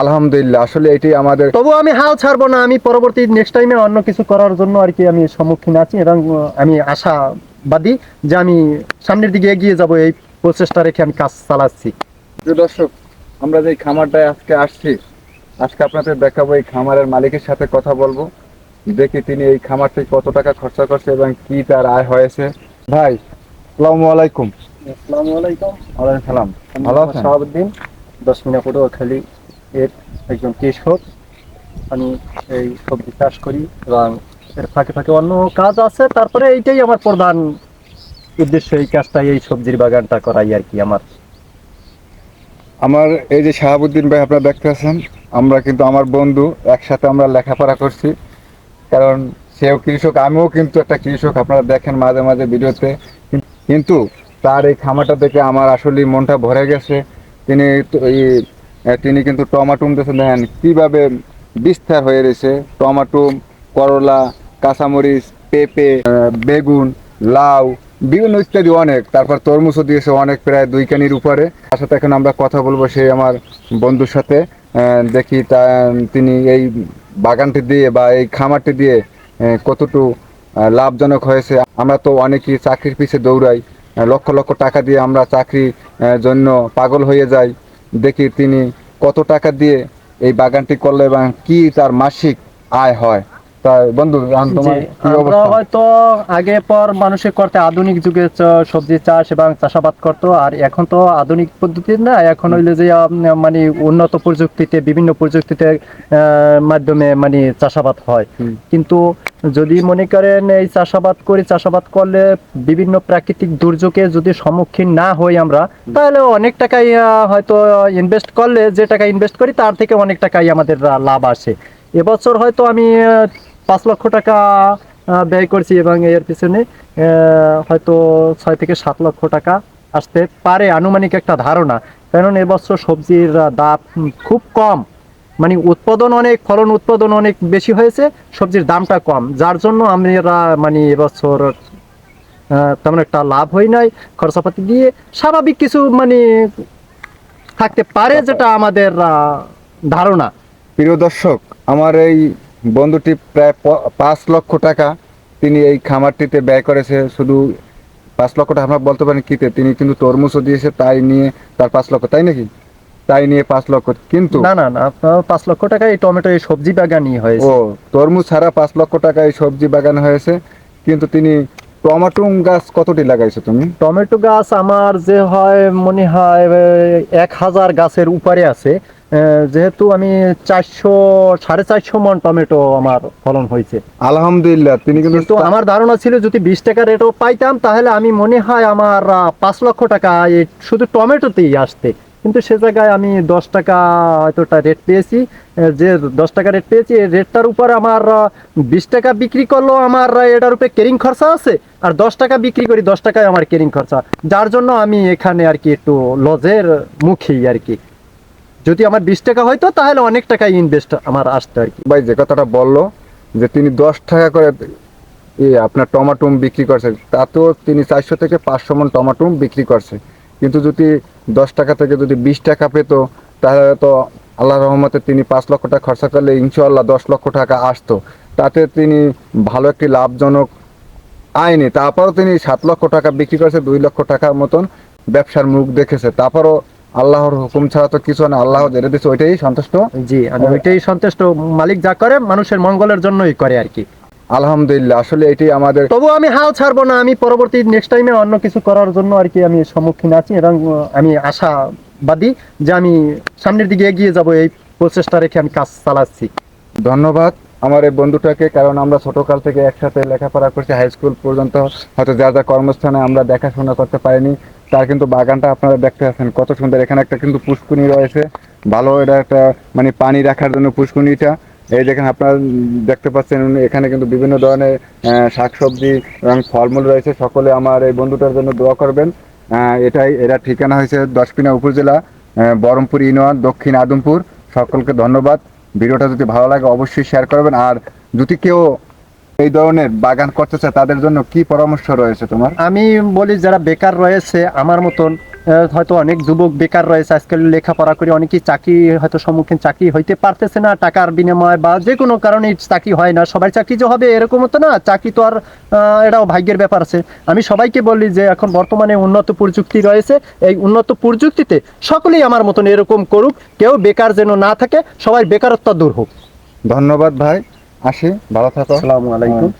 আলহামদুলিল্লাহ আসলে এটি আমাদের তবু আমি হাল ছাড়বো না আমি পরবর্তী নেক্সট টাইমে অন্য কিছু করার জন্য আর কি আমি সম্মুখীন আছি এবং আমি আশাবাদী যে আমি সামনের দিকে এগিয়ে যাব এই প্রচেষ্টা রেখে আমি কাজ চালাচ্ছি। দর্শক আমরা যে খামারটায় আজকে আসছি আজকে আপনাদের দেখাবো এই খামারের মালিকের সাথে কথা বলব। দেখি তিনি এই খামারটি কত টাকা খরচা করছে এবং কি তার আয় হয়েছে। ভাই আসসালামু আলাইকুম। আসসালামু আলাইকুম। ওয়ালাইকুম সালাম। ভালো আছেন? শাহাবুদ্দিন দশ মিনা পটুয়াখালী এর একজন কৃষক। আমি এই সবজি চাষ করি এবং এর ফাঁকে ফাঁকে অন্য কাজ আছে। তারপরে এইটাই আমার প্রধান উদ্দেশ্য এই কাজটাই এই সবজির বাগানটা করাই আর কি আমার। আমার এই যে শাহাবুদ্দিন ভাই আপনারা দেখতে আছেন, আমরা কিন্তু আমার বন্ধু, একসাথে আমরা লেখাপড়া করছি। কারণ সেও কৃষক, আমিও কিন্তু একটা কৃষক, আপনারা দেখেন মাঝে মাঝে ভিডিওতে। কিন্তু তার এই খামারটা দেখে আমার আসলে মনটা ভরে গেছে। তিনি তিনি কিন্তু টমাটুম দেখেন দেখেন কীভাবে বিস্তার হয়ে রয়েছে। টমাটুম করলা কাঁচামরিচ পেঁপে বেগুন লাউ বিভিন্ন ইত্যাদি অনেক। তারপর তরমুজও দিয়েছে অনেক প্রায় দুই কানির উপরে। তার সাথে এখন আমরা কথা বলব সেই আমার বন্ধুর সাথে। দেখি তা তিনি এই বাগানটি দিয়ে বা এই খামারটি দিয়ে আহ, কতটুকু লাভজনক হয়েছে। আমরা তো অনেকেই চাকরির পিছে দৌড়াই। লক্ষ লক্ষ টাকা দিয়ে আমরা চাকরি জন্য পাগল হয়ে যাই। দেখি তিনি কত টাকা দিয়ে এই বাগানটি করলে এবং কি তার মাসিক আয় হয়? তা বন্ধু তোমার কি আমরা অবস্থা? হয়তো আগে পর মানুষে করতে আধুনিক যুগে চ- সবজি চাষ এবং চাষাবাদ করতো আর এখন তো আধুনিক পদ্ধতি না এখন হইলে যে আম, মানে উন্নত প্রযুক্তিতে বিভিন্ন প্রযুক্তিতে আহ, মাধ্যমে মানে চাষাবাদ হয়। হুম। কিন্তু যদি মনে করেন এই চাষাবাদ করি, চাষাবাদ করলে বিভিন্ন প্রাকৃতিক দুর্যোগে যদি সম্মুখীন না হই আমরা, তাহলে অনেক টাকাই হয়তো ইনভেস্ট করলে যে টাকা ইনভেস্ট করি, তার থেকে অনেক টাকাই আমাদের লাভ আসে। এবছর হয়তো আমি পাঁচ লক্ষ টাকা ব্যয় করছি এবং এর পিছনে হয়তো ছয় থেকে সাত লক্ষ টাকা আসতে পারে, আনুমানিক একটা ধারণা। কারণ এবছর সবজির দাম খুব কম। মানে উৎপাদন অনেক ফলন উৎপাদন অনেক বেশি হয়েছে সবজির দামটা কম। যার জন্য আমরা মানে এবছর তেমন একটা লাভ হয় নাই খরচাপাতি দিয়ে। স্বাভাবিক কিছু মানে থাকতে পারে যেটা আমাদের ধারণা। প্রিয় দর্শক আমার এই বন্ধুটি প্রায় পাঁচ লক্ষ টাকা তিনি এই খামারটিতে ব্যয় করেছে। শুধু পাঁচ লক্ষ টাকা আমরা বলতে পারেন কিতে তিনি কিন্তু তরমুজও দিয়েছে তাই নিয়ে তার পাঁচ লক্ষ তাই নাকি? তাই নিয়ে পাঁচ লক্ষ কিন্তু না না না আপনার পাঁচ লক্ষ টাকা এই টমেটো এই সবজি বাগানই হয়েছে। ও তরমুজ ছাড়া পাঁচ লক্ষ টাকা এই সবজি বাগান হয়েছে কিন্তু তিনি টমেটো গাছ কতটি লাগাইছো তুমি? টমেটো গাছ আমার যে হয় মনে হয় এক হাজার গাছের উপরে আছে। যেহেতু আমি চারশো সাড়ে চারশো মন টমেটো আমার ফলন হয়েছে। আলহামদুলিল্লাহ তিনি কিন্তু আমার ধারণা ছিল যদি বিশ টাকা রেটও পাইতাম তাহলে আমি মনে হয় আমার পাঁচ লক্ষ টাকা এই শুধু টমেটোতেই আসতে। কিন্তু সে জায়গায় আমি দশ টাকা হয়তো রেট পেয়েছি। যে দশ টাকা রেট পেয়েছি, এই রেটটার উপর আমার বিশ টাকা বিক্রি করলেও আমার এটার উপরে কেরিং খরচা আছে? আর দশ টাকা বিক্রি করি, দশ টাকায় আমার কেরিং খরচা। যার জন্য আমি এখানে আর কি একটু লজের মুখেই আর কি। যদি আমার বিশ টাকা হয়তো, তাহলে অনেক টাকা ইনভেস্ট আমার আসতো আর কি। ভাই, যে কথাটা বলল, যে তিনি দশ টাকা করে আপনার টমাটুম বিক্রি করছে, তাতেও তিনি চারশো থেকে পাঁচশো মন টমাটুম বিক্রি করছে। কিন্তু যদি দশ টাকা থেকে যদি বিশ টাকা পেত, তাহলে তো আল্লাহ রহমতে তিনি পাঁচ লক্ষ টাকা খরচা করলে ইনশাল্লাহ দশ লক্ষ টাকা আসতো। তাতে তিনি ভালো একটি লাভজনক আয়নি তারপরও তিনি সাত লক্ষ টাকা বিক্রি করেছে, দুই লক্ষ টাকার মতন ব্যবসার মুখ দেখেছে। তারপরও আল্লাহর হুকুম ছাড়া তো কিছু না, আল্লাহ যেটা দিচ্ছে ওইটাই সন্তুষ্ট। জি ওইটাই সন্তুষ্ট মালিক যা করে, মানুষের মঙ্গলের জন্যই করে আর কি। আলহামদুলিল্লাহ আসলে এটি আমাদের তবু আমি হাল ছাড়বো না আমি পরবর্তী নেক্সট টাইমে অন্য কিছু করার জন্য আর কি আমি সম্মুখীন আছি এবং আমি আশাবাদী যে আমি সামনের দিকে এগিয়ে যাব এই প্রচেষ্টা রেখে আমি কাজ চালাচ্ছি। ধন্যবাদ আমার এই বন্ধুটাকে কারণ আমরা ছোটকাল থেকে একসাথে লেখাপড়া করছি হাই স্কুল পর্যন্ত। হয়তো যা যা কর্মস্থানে আমরা দেখাশোনা করতে পারিনি তার কিন্তু বাগানটা আপনারা দেখতে পাচ্ছেন কত সুন্দর এখানে একটা কিন্তু পুষ্কুনি রয়েছে। ভালো এটা একটা মানে পানি রাখার জন্য পুষ্কুনিটা এই দেখেন আপনারা দেখতে পাচ্ছেন এখানে কিন্তু বিভিন্ন ধরনের শাকসবজি এবং ফলমূল রয়েছে। সকলে আমার এই বন্ধুটার জন্য দোয়া করবেন। এটাই এরা ঠিকানা হয়েছে দশপিনা উপজেলা আহ, বহরমপুর ইউনিয়ন দক্ষিণ আদমপুর। সকলকে ধন্যবাদ। ভিডিওটা যদি ভালো লাগে অবশ্যই শেয়ার করবেন। আর যদি কেউ এই ধরনের বাগান করতে চায় তাদের জন্য কি পরামর্শ রয়েছে তোমার? আমি বলি যারা বেকার রয়েছে আমার মতন হয়তো অনেক যুবক বেকার রয়েছে আজকাল লেখাপড়া করে অনেকেই চাকরি হয়তো সম্মুখীন চাকরি হইতে পারতেছে না টাকার বিনিময় বা যে কোনো কারণে চাকরি হয় না সবাই চাকরি যে হবে এরকমও তো না চাকরি তো আর এটাও ভাগ্যের ব্যাপার আছে। আমি সবাইকে বলি যে এখন বর্তমানে উন্নত প্রযুক্তি রয়েছে এই উন্নত প্রযুক্তিতে সকলেই আমার মতন এরকম করুক কেউ বেকার যেন না থাকে সবাই বেকারত্ব দূর হোক। ধন্যবাদ ভাই আসি ভালো থাকো। আসসালামু আলাইকুম।